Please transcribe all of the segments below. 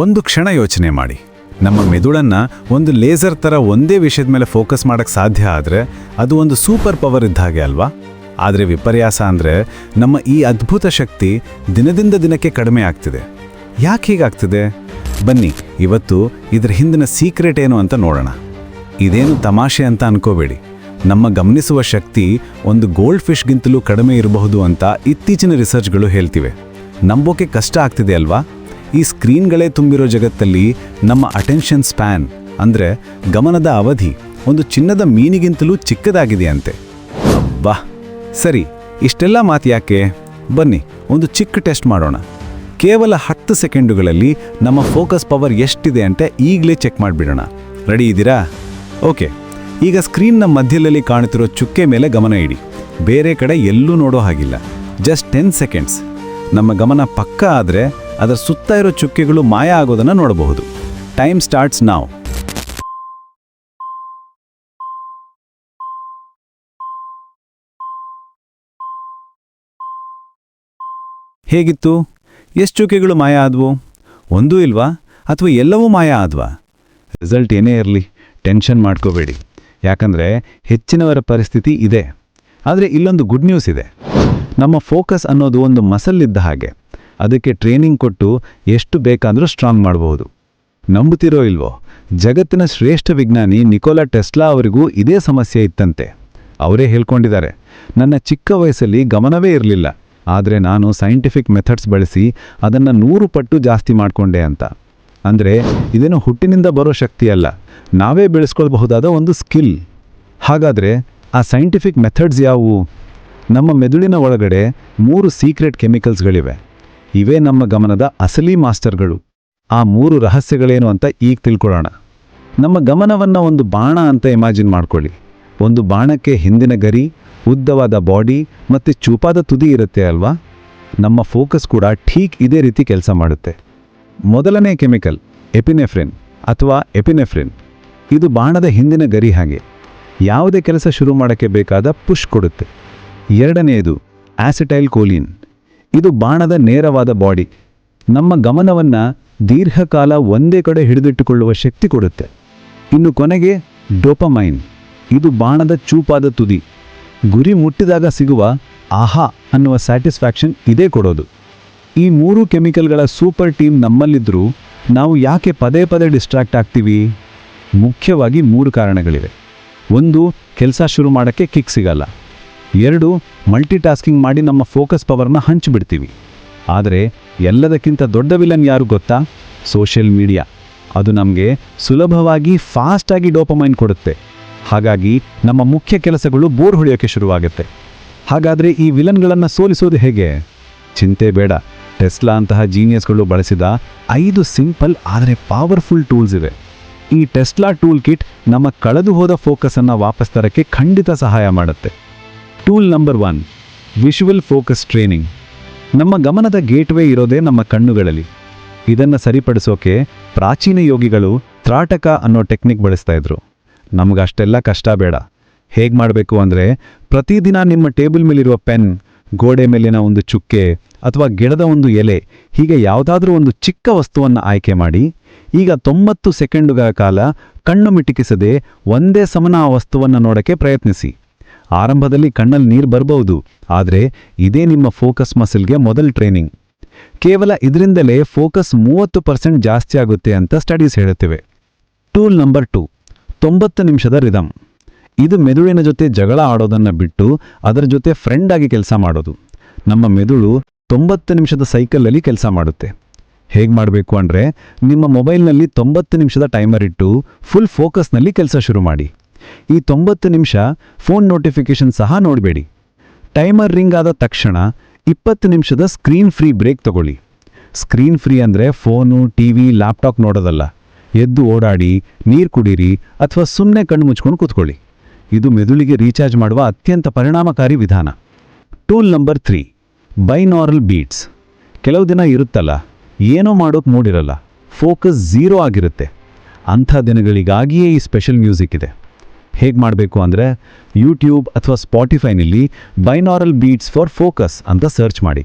ಒಂದು ಕ್ಷಣ ಯೋಚನೆ ಮಾಡಿ. ನಮ್ಮ ಮೆದುಳನ್ನು ಒಂದು ಲೇಸರ್ ಥರ ಒಂದೇ ವಿಷಯದ ಮೇಲೆ ಫೋಕಸ್ ಮಾಡೋಕ್ಕೆ ಸಾಧ್ಯ ಆದರೆ ಅದು ಒಂದು ಸೂಪರ್ ಪವರ್ ಇದ್ದ ಹಾಗೆ ಅಲ್ವಾ? ಆದರೆ ವಿಪರ್ಯಾಸ ಅಂದರೆ ನಮ್ಮ ಈ ಅದ್ಭುತ ಶಕ್ತಿ ದಿನದಿಂದ ದಿನಕ್ಕೆ ಕಡಿಮೆ ಆಗ್ತಿದೆ. ಯಾಕೆ ಹೀಗಾಗ್ತಿದೆ? ಬನ್ನಿ, ಇವತ್ತು ಇದರ ಹಿಂದಿನ ಸೀಕ್ರೆಟ್ ಏನು ಅಂತ ನೋಡೋಣ. ಇದೇನು ತಮಾಷೆ ಅಂತ ಅನ್ಕೋಬೇಡಿ. ನಮ್ಮ ಗಮನಿಸುವ ಶಕ್ತಿ ಒಂದು ಗೋಲ್ಡ್ ಫಿಶ್ಗಿಂತಲೂ ಕಡಿಮೆ ಇರಬಹುದು ಅಂತ ಇತ್ತೀಚಿನ ರಿಸರ್ಚ್ಗಳು ಹೇಳ್ತಿವೆ. ನಂಬೋಕೆ ಕಷ್ಟ ಆಗ್ತಿದೆ ಅಲ್ವಾ? ಈ ಸ್ಕ್ರೀನ್ಗಳೇ ತುಂಬಿರೋ ಜಗತ್ತಲ್ಲಿ ನಮ್ಮ ಅಟೆನ್ಷನ್ ಸ್ಪ್ಯಾನ್ ಅಂದರೆ ಗಮನದ ಅವಧಿ ಒಂದು ಚಿನ್ನದ ಮೀನಿಗಿಂತಲೂ ಚಿಕ್ಕದಾಗಿದೆಯಂತೆ. ಅಬ್ಬಾ ಸರಿ, ಇಷ್ಟೆಲ್ಲ ಮಾತು ಯಾಕೆ? ಬನ್ನಿ, ಒಂದು ಚಿಕ್ಕ ಟೆಸ್ಟ್ ಮಾಡೋಣ. ಕೇವಲ ಹತ್ತು ಸೆಕೆಂಡುಗಳಲ್ಲಿ ನಮ್ಮ ಫೋಕಸ್ ಪವರ್ ಎಷ್ಟಿದೆ ಅಂತ ಈಗಲೇ ಚೆಕ್ ಮಾಡಿಬಿಡೋಣ. ರೆಡಿ ಇದ್ದೀರಾ? ಓಕೆ ಈಗ ಸ್ಕ್ರೀನ್ನ ಮಧ್ಯದಲ್ಲಿ ಕಾಣುತ್ತಿರೋ ಚುಕ್ಕೆ ಮೇಲೆ ಗಮನ ಇಡಿ. ಬೇರೆ ಕಡೆ ಎಲ್ಲೂ ನೋಡೋ ಹಾಗಿಲ್ಲ. ಜಸ್ಟ್ ಟೆನ್ ಸೆಕೆಂಡ್ಸ್ ನಮ್ಮ ಗಮನ ಪಕ್ಕ ಆದರೆ ಅದರ ಸುತ್ತ ಇರೋ ಚುಕ್ಕೆಗಳು ಮಾಯ ಆಗೋದನ್ನು ನೋಡಬಹುದು. ಟೈಮ್ ಸ್ಟಾರ್ಟ್ಸ್ ನಾವು ಹೇಗಿತ್ತು? ಎಷ್ಟು ಚುಕ್ಕೆಗಳು ಮಾಯ ಆದ್ವು? ಒಂದೂ ಇಲ್ವಾ? ಅಥವಾ ಎಲ್ಲವೂ ಮಾಯ ಆದ್ವಾ? ರಿಸಲ್ಟ್ ಏನೇ ಇರಲಿ ಟೆನ್ಷನ್ ಮಾಡ್ಕೋಬೇಡಿ. ಯಾಕಂದರೆ ಹೆಚ್ಚಿನವರ ಪರಿಸ್ಥಿತಿ ಇದೆ. ಆದರೆ ಇಲ್ಲೊಂದು ಗುಡ್ ನ್ಯೂಸ್ ಇದೆ. ನಮ್ಮ ಫೋಕಸ್ ಅನ್ನೋದು ಒಂದು ಮಸಲ್ ಇದ್ದ ಹಾಗೆ. ಅದಕ್ಕೆ ಟ್ರೈನಿಂಗ್ ಕೊಟ್ಟು ಎಷ್ಟು ಬೇಕಾದರೂ ಸ್ಟ್ರಾಂಗ್ ಮಾಡಬಹುದು ನಂಬುತ್ತಿರೋ ಇಲ್ವೋ? ಜಗತ್ತಿನ ಶ್ರೇಷ್ಠ ವಿಜ್ಞಾನಿ ನಿಕೋಲಾ ಟೆಸ್ಲಾ ಅವರಿಗೂ ಇದೇ ಸಮಸ್ಯೆ ಇತ್ತಂತೆ. ಅವರೇ ಹೇಳ್ಕೊಂಡಿದ್ದಾರೆ, ನನ್ನ ಚಿಕ್ಕ ವಯಸ್ಸಲ್ಲಿ ಗಮನವೇ ಇರಲಿಲ್ಲ, ಆದರೆ ನಾನು ಸೈಂಟಿಫಿಕ್ ಮೆಥಡ್ಸ್ ಬಳಸಿ ಅದನ್ನು ನೂರು ಪಟ್ಟು ಜಾಸ್ತಿ ಮಾಡಿಕೊಂಡೆ ಅಂತ. ಅಂದರೆ ಇದೇನು ಹುಟ್ಟಿನಿಂದ ಬರೋ ಶಕ್ತಿ ಅಲ್ಲ, ನಾವೇ ಬೆಳೆಸ್ಕೊಳ್ಬಹುದಾದ ಒಂದು ಸ್ಕಿಲ್ ಹಾಗಾದರೆ ಆ ಸೈಂಟಿಫಿಕ್ ಮೆಥಡ್ಸ್ ಯಾವುವು? ನಮ್ಮ ಮೆದುಳಿನ ಒಳಗಡೆ ಮೂರು ಸೀಕ್ರೆಟ್ ಕೆಮಿಕಲ್ಸ್ಗಳಿವೆ ಇವೇ ನಮ್ಮ ಗಮನದ ಅಸಲಿ ಮಾಸ್ಟರ್ಗಳು. ಆ ಮೂರು ರಹಸ್ಯಗಳೇನು ಅಂತ ಈಗ ತಿಳ್ಕೊಳ್ಳೋಣ. ನಮ್ಮ ಗಮನವನ್ನು ಒಂದು ಬಾಣ ಅಂತ ಇಮ್ಯಾಜಿನ್ ಮಾಡ್ಕೊಳ್ಳಿ. ಒಂದು ಬಾಣಕ್ಕೆ ಹಿಂದಿನ ಗರಿ, ಉದ್ದವಾದ ಬಾಡಿ ಮತ್ತು ಚೂಪಾದ ತುದಿ ಇರುತ್ತೆ ಅಲ್ವಾ? ನಮ್ಮ ಫೋಕಸ್ ಕೂಡ ಠೀಕ್ ಇದೇ ರೀತಿ ಕೆಲಸ ಮಾಡುತ್ತೆ. ಮೊದಲನೇ ಕೆಮಿಕಲ್, ಎಪಿನೆಫ್ರಿನ್ ಅಥವಾ ಎಪಿನೆಫ್ರಿನ್. ಇದು ಬಾಣದ ಹಿಂದಿನ ಗರಿ ಹಾಗೆ. ಯಾವುದೇ ಕೆಲಸ ಶುರು ಮಾಡೋಕ್ಕೆ ಬೇಕಾದ ಪುಷ್ ಕೊಡುತ್ತೆ. ಎರಡನೆಯದು ಆಸಿಟೈಲ್ ಕೋಲಿನ್. ಇದು ಬಾಣದ ನೇರವಾದ ಬಾಡಿ. ನಮ್ಮ ಗಮನವನ್ನು ದೀರ್ಘಕಾಲ ಒಂದೇ ಕಡೆ ಹಿಡಿದಿಟ್ಟುಕೊಳ್ಳುವ ಶಕ್ತಿ ಕೊಡುತ್ತೆ. ಇನ್ನು ಕೊನೆಗೆ ಡೋಪಮೈನ್. ಇದು ಬಾಣದ ಚೂಪಾದ ತುದಿ. ಗುರಿ ಮುಟ್ಟಿದಾಗ ಸಿಗುವ ಆಹಾ ಅನ್ನುವ ಸ್ಯಾಟಿಸ್ಫ್ಯಾಕ್ಷನ್ ಇದೇ ಕೊಡೋದು. ಈ ಮೂರು ಕೆಮಿಕಲ್ಗಳ ಸೂಪರ್ ಟೀಮ್ ನಮ್ಮಲ್ಲಿದ್ದರೂ ನಾವು ಯಾಕೆ ಪದೇ ಪದೇ ಡಿಸ್ಟ್ರಾಕ್ಟ್ ಆಗ್ತೀವಿ? ಮುಖ್ಯವಾಗಿ ಮೂರು ಕಾರಣಗಳಿವೆ. ಒಂದು, ಕೆಲಸ ಶುರು ಮಾಡೋಕ್ಕೆ ಕಿಕ್ ಸಿಗಲ್ಲ. ಎರಡು ಮಲ್ಟಿ ಟಾಸ್ಕಿಂಗ್ ಮಾಡಿ ನಮ್ಮ ಫೋಕಸ್ ಪವರ್ನ ಹಂಚಿಬಿಡ್ತೀವಿ. ಆದರೆ, ಎಲ್ಲದಕ್ಕಿಂತ ದೊಡ್ಡ ವಿಲನ್ ಯಾರು ಗೊತ್ತಾ? ಸೋಷಿಯಲ್ ಮೀಡಿಯಾ ಅದು ನಮಗೆ ಸುಲಭವಾಗಿ ಫಾಸ್ಟಾಗಿ ಡೋಪಮೈನ್ ಕೊಡುತ್ತೆ. ಹಾಗಾಗಿ, ನಮ್ಮ ಮುಖ್ಯ ಕೆಲಸಗಳು ಬೋರ್ ಹೊಡೆಯೋಕ್ಕೆ ಶುರುವಾಗುತ್ತೆ. ಹಾಗಾದರೆ ಈ ವಿಲನ್ಗಳನ್ನು ಸೋಲಿಸೋದು ಹೇಗೆ? ಚಿಂತೆ ಬೇಡ. ಟೆಸ್ಲಾ ಅಂತಹ ಜೀನಿಯಸ್ಗಳು ಬಳಸಿದ ಐದು ಸಿಂಪಲ್ ಆದರೆ ಪವರ್ಫುಲ್ ಟೂಲ್ಸ್ ಇವೆ. ಈ ಟೆಸ್ಲಾ ಟೂಲ್ ಕಿಟ್ ನಮ್ಮ ಕಳೆದು ಹೋದ ಫೋಕಸನ್ನು ವಾಪಸ್ ತರಕ್ಕೆ ಖಂಡಿತ ಸಹಾಯ ಮಾಡುತ್ತೆ. Tool number one, visual focus training. ನಮ್ಮ ಗಮನದ ಗೇಟ್ವೇ ಇರೋದೇ ನಮ್ಮ ಕಣ್ಣುಗಳಲ್ಲಿ. ಇದನ್ನು ಸರಿಪಡಿಸೋಕೆ ಪ್ರಾಚೀನ ಯೋಗಿಗಳು ತ್ರಾಟಕ ಅನ್ನೋ ಟೆಕ್ನಿಕ್ ಬಳಸ್ತಾ ಇದ್ರು. ನಮ್ಗೆ ಅಷ್ಟೆಲ್ಲ ಕಷ್ಟ ಬೇಡ. ಹೇಗೆ ಮಾಡಬೇಕು ಅಂದರೆ, ಪ್ರತಿದಿನ ನಿಮ್ಮ ಟೇಬಲ್ ಮೇಲಿರುವ ಪೆನ್, ಗೋಡೆ ಮೇಲಿನ ಒಂದು ಚುಕ್ಕೆ ಅಥವಾ ಗಿಡದ ಒಂದು ಎಲೆ, ಹೀಗೆ ಯಾವುದಾದ್ರೂ ಒಂದು ಚಿಕ್ಕ ವಸ್ತುವನ್ನು ಆಯ್ಕೆ ಮಾಡಿ, ಈಗ ತೊಂಬತ್ತು ಸೆಕೆಂಡುಗಳ ಕಾಲ ಕಣ್ಣು ಮಿಟುಕಿಸದೆ ಒಂದೇ ಸಮನ ಆ ವಸ್ತುವನ್ನು ನೋಡೋಕ್ಕೆ ಪ್ರಯತ್ನಿಸಿ. ಆರಂಭದಲ್ಲಿ ಕಣ್ಣಲ್ಲಿ ನೀರು ಬರಬಹುದು, ಆದರೆ ಇದೇ ನಿಮ್ಮ ಫೋಕಸ್ ಮಸಲ್ಗೆ ಮೊದಲ ಟ್ರೈನಿಂಗ್. ಕೇವಲ ಇದರಿಂದಲೇ ಫೋಕಸ್ ಮೂವತ್ತು ಪರ್ಸೆಂಟ್ ಜಾಸ್ತಿ ಆಗುತ್ತೆ ಅಂತ ಸ್ಟಡೀಸ್ ಹೇಳುತ್ತಿವೆ. ಟೂಲ್ ನಂಬರ್ ಟೂ, ತೊಂಬತ್ತು ನಿಮಿಷದ ರಿದಮ್. ಇದು ಮೆದುಳಿನ ಜೊತೆ ಜಗಳ ಆಡೋದನ್ನು ಬಿಟ್ಟು ಅದರ ಜೊತೆ ಫ್ರೆಂಡ್ ಆಗಿ ಕೆಲಸ ಮಾಡೋದು. ನಮ್ಮ ಮೆದುಳು ತೊಂಬತ್ತು ನಿಮಿಷದ ಸೈಕಲಲ್ಲಿ ಕೆಲಸ ಮಾಡುತ್ತೆ. ಹೇಗೆ ಮಾಡಬೇಕು ಅಂದರೆ ನಿಮ್ಮ ಮೊಬೈಲ್ನಲ್ಲಿ ತೊಂಬತ್ತು ನಿಮಿಷದ ಟೈಮರ್ ಇಟ್ಟು ಫುಲ್ ಫೋಕಸ್ನಲ್ಲಿ ಕೆಲಸ ಶುರು ಮಾಡಿ. ಈ ತೊಂಬತ್ತು ನಿಮಿಷ ಫೋನ್ ನೋಟಿಫಿಕೇಷನ್ ಸಹ ನೋಡಬೇಡಿ. ಟೈಮರ್ ರಿಂಗ್ ಆದ ತಕ್ಷಣ ಇಪ್ಪತ್ತು ನಿಮಿಷದ ಸ್ಕ್ರೀನ್ ಫ್ರೀ ಬ್ರೇಕ್ ತಗೊಳ್ಳಿ. ಸ್ಕ್ರೀನ್ ಫ್ರೀ ಅಂದರೆ ಫೋನು, ಟಿ ವಿ, ಲ್ಯಾಪ್ಟಾಪ್ ನೋಡೋದಲ್ಲ. ಎದ್ದು ಓಡಾಡಿ, ನೀರು ಕುಡೀರಿ ಅಥವಾ ಸುಮ್ಮನೆ ಕಣ್ಣು ಮುಚ್ಕೊಂಡು ಕೂತ್ಕೊಳ್ಳಿ. ಇದು ಮೆದುಳಿಗೆ ರೀಚಾರ್ಜ್ ಮಾಡುವ ಅತ್ಯಂತ ಪರಿಣಾಮಕಾರಿ ವಿಧಾನ. Tool number three, binaural beats. ಕೆಲವು ದಿನ ಇರುತ್ತಲ್ಲ, ಏನೋ ಮಾಡೋಕೆ ಮೂಡಿರಲ್ಲ. ಫೋಕಸ್ ಝೀರೋ ಆಗಿರುತ್ತೆ. ಅಂಥ ದಿನಗಳಿಗಾಗಿಯೇ ಈ ಸ್ಪೆಷಲ್ ಮ್ಯೂಸಿಕ್ ಇದೆ. ಹೇಗೆ ಮಾಡಬೇಕು ಅಂದರೆ ಯೂಟ್ಯೂಬ್ ಅಥವಾ ಸ್ಪಾಟಿಫೈನಲ್ಲಿ ಬೈನಾರಲ್ ಬೀಟ್ಸ್ ಫಾರ್ ಫೋಕಸ್ ಅಂತ ಸರ್ಚ್ ಮಾಡಿ.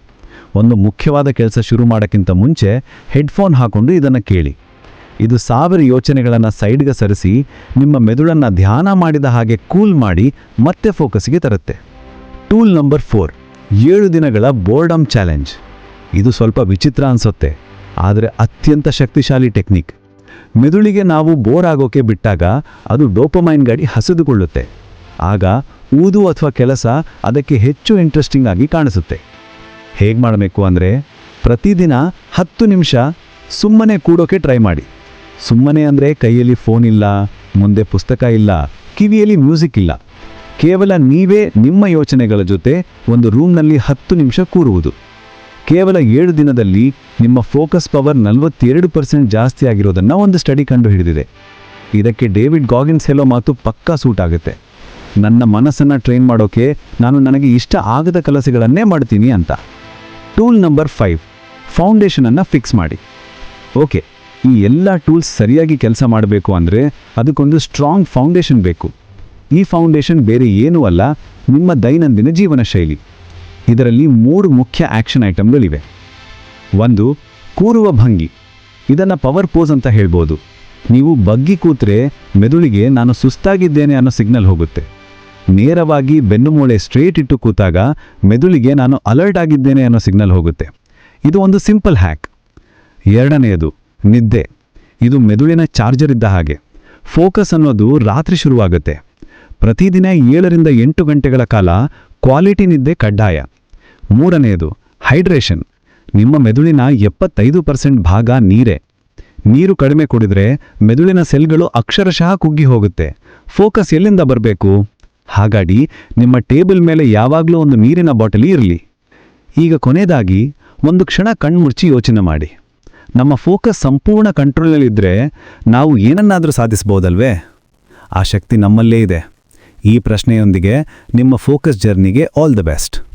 ಒಂದು ಮುಖ್ಯವಾದ ಕೆಲಸ ಶುರು ಮಾಡೋಕ್ಕಿಂತ ಮುಂಚೆ ಹೆಡ್ಫೋನ್ ಹಾಕೊಂಡು ಇದನ್ನು ಕೇಳಿ. ಇದು ಸಾವಿರ ಯೋಚನೆಗಳನ್ನು ಸೈಡ್ಗೆ ಸರಿಸಿ ನಿಮ್ಮ ಮೆದುಳನ್ನು ಧ್ಯಾನ ಮಾಡಿದ ಹಾಗೆ ಕೂಲ್ ಮಾಡಿ ಮತ್ತೆ ಫೋಕಸ್ಗೆ ತರುತ್ತೆ. ಟೂಲ್ ನಂಬರ್ ಫೋರ್ ಏಳು ದಿನಗಳ ಬೋರ್ಡಮ್ ಚಾಲೆಂಜ್ ಇದು ಸ್ವಲ್ಪ ವಿಚಿತ್ರ ಅನ್ಸುತ್ತೆ, ಆದರೆ ಅತ್ಯಂತ ಶಕ್ತಿಶಾಲಿ ಟೆಕ್ನಿಕ್ ಮೆದುಳಿಗೆ ನಾವು ಬೋರ್ ಆಗೋಕೆ ಬಿಟ್ಟಾಗ ಅದು ಡೋಪಮೈನ್ ಗಾಡಿ ಹಸಿದುಕೊಳ್ಳುತ್ತೆ. ಆಗ ಊದು ಅಥವಾ ಕೆಲಸ ಅದಕ್ಕೆ ಹೆಚ್ಚು ಇಂಟ್ರೆಸ್ಟಿಂಗ್ ಆಗಿ ಕಾಣಿಸುತ್ತೆ. ಹೇಗೆ ಮಾಡಬೇಕು ಅಂದರೆ ಪ್ರತಿದಿನ ಹತ್ತು ನಿಮಿಷ ಸುಮ್ಮನೆ ಕೂಡೋಕೆ ಟ್ರೈ ಮಾಡಿ. ಸುಮ್ಮನೆ ಅಂದರೆ ಕೈಯಲ್ಲಿ ಫೋನ್ ಇಲ್ಲ, ಮುಂದೆ ಪುಸ್ತಕ ಇಲ್ಲ, ಕಿವಿಯಲ್ಲಿ ಮ್ಯೂಸಿಕ್ ಇಲ್ಲ. ಕೇವಲ ನೀವೇ ನಿಮ್ಮ ಯೋಚನೆಗಳ ಜೊತೆ ಒಂದು ರೂಮ್ನಲ್ಲಿ ಹತ್ತು ನಿಮಿಷ ಕೂರುವುದು. ಕೇವಲ ಏಳು ದಿನದಲ್ಲಿ ನಿಮ್ಮ ಫೋಕಸ್ ಪವರ್ ನಲವತ್ತೆರಡು ಪರ್ಸೆಂಟ್ ಜಾಸ್ತಿ ಆಗಿರೋದನ್ನು ಒಂದು ಸ್ಟಡಿ ಕಂಡು ಹಿಡಿದಿದೆ ಇದಕ್ಕೆ ಡೇವಿಡ್ ಗಾಗಿನ್ಸ್ ಹೇಳೋ ಮಾತು ಪಕ್ಕಾ ಸೂಟ್ ಆಗುತ್ತೆ ನನ್ನ ಮನಸ್ಸನ್ನು ಟ್ರೈನ್ ಮಾಡೋಕೆ ನಾನು ನನಗೆ ಇಷ್ಟ ಆಗದ ಕೆಲಸಗಳನ್ನೇ ಮಾಡ್ತೀನಿ ಅಂತ. ಟೂಲ್ ನಂಬರ್ ಫೈವ್ ಫೌಂಡೇಶನನ್ನು ಫಿಕ್ಸ್ ಮಾಡಿ. ಓಕೆ, ಈ ಎಲ್ಲ ಟೂಲ್ಸ್ ಸರಿಯಾಗಿ ಕೆಲಸ ಮಾಡಬೇಕು ಅಂದರೆ ಅದಕ್ಕೊಂದು ಸ್ಟ್ರಾಂಗ್ ಫೌಂಡೇಶನ್ ಬೇಕು. ಈ ಫೌಂಡೇಶನ್ ಬೇರೆ ಏನೂ ಅಲ್ಲ, ನಿಮ್ಮ ದೈನಂದಿನ ಜೀವನ ಶೈಲಿ ಇದರಲ್ಲಿ ಮೂರು ಮುಖ್ಯ ಆ್ಯಕ್ಷನ್ ಐಟಮ್ಗಳಿವೆ ಒಂದು, ಕೂರುವ ಭಂಗಿ. ಇದನ್ನು ಪವರ್ ಪೋಸ್ ಅಂತ ಹೇಳ್ಬೋದು. ನೀವು ಬಗ್ಗಿ ಕೂತ್ರೆ ಮೆದುಳಿಗೆ ನಾನು ಸುಸ್ತಾಗಿದ್ದೇನೆ ಅನ್ನೋ ಸಿಗ್ನಲ್ ಹೋಗುತ್ತೆ. ನೇರವಾಗಿ ಬೆನ್ನುಮೂಳೆ ಸ್ಟ್ರೇಟ್ ಇಟ್ಟು ಕೂತಾಗ ಮೆದುಳಿಗೆ ನಾನು ಅಲರ್ಟ್ ಆಗಿದ್ದೇನೆ ಅನ್ನೋ ಸಿಗ್ನಲ್ ಹೋಗುತ್ತೆ. ಇದು ಒಂದು ಸಿಂಪಲ್ ಹ್ಯಾಕ್. ಎರಡನೆಯದು, ನಿದ್ದೆ. ಇದು ಮೆದುಳಿನ ಚಾರ್ಜರ್ ಇದ್ದ ಹಾಗೆ. ಫೋಕಸ್ ಅನ್ನೋದು ರಾತ್ರಿ ಶುರುವಾಗುತ್ತೆ. ಪ್ರತಿದಿನ ಏಳರಿಂದ ಎಂಟು ಗಂಟೆಗಳ ಕಾಲ ಕ್ವಾಲಿಟಿ ನಿದ್ದೆ ಕಡ್ಡಾಯ. ಮೂರನೆಯದು, ಹೈಡ್ರೇಷನ್. ನಿಮ್ಮ ಮೆದುಳಿನ ಎಪ್ಪತ್ತೈದು ಪರ್ಸೆಂಟ್ ಭಾಗ ನೀರೇ. ನೀರು ಕಡಿಮೆ ಕುಡಿದ್ರೆ ಮೆದುಳಿನ ಸೆಲ್ಗಳು ಅಕ್ಷರಶಃ ಕುಗ್ಗಿ ಹೋಗುತ್ತೆ. ಫೋಕಸ್ ಎಲ್ಲಿಂದ ಬರಬೇಕು? ಹಾಗಾಗಿ ನಿಮ್ಮ ಟೇಬಲ್ ಮೇಲೆ ಯಾವಾಗಲೂ ಒಂದು ನೀರಿನ ಬಾಟಲಿ ಇರಲಿ. ಈಗ ಕೊನೆಯದಾಗಿ, ಒಂದು ಕ್ಷಣ ಕಣ್ಮುಚ್ಚಿ ಯೋಚನೆ ಮಾಡಿ. ನಮ್ಮ ಫೋಕಸ್ ಸಂಪೂರ್ಣ ಕಂಟ್ರೋಲ್ನಲ್ಲಿದ್ದರೆ ನಾವು ಏನನ್ನಾದರೂ ಸಾಧಿಸ್ಬೋದಲ್ವೇ? ಆ ಶಕ್ತಿ ನಮ್ಮಲ್ಲೇ ಇದೆ. ಈ ಪ್ರಶ್ನೆಯೊಂದಿಗೆ ನಿಮ್ಮ ಫೋಕಸ್ ಜರ್ನಿಗೆ ಆಲ್ ದ ಬೆಸ್ಟ್.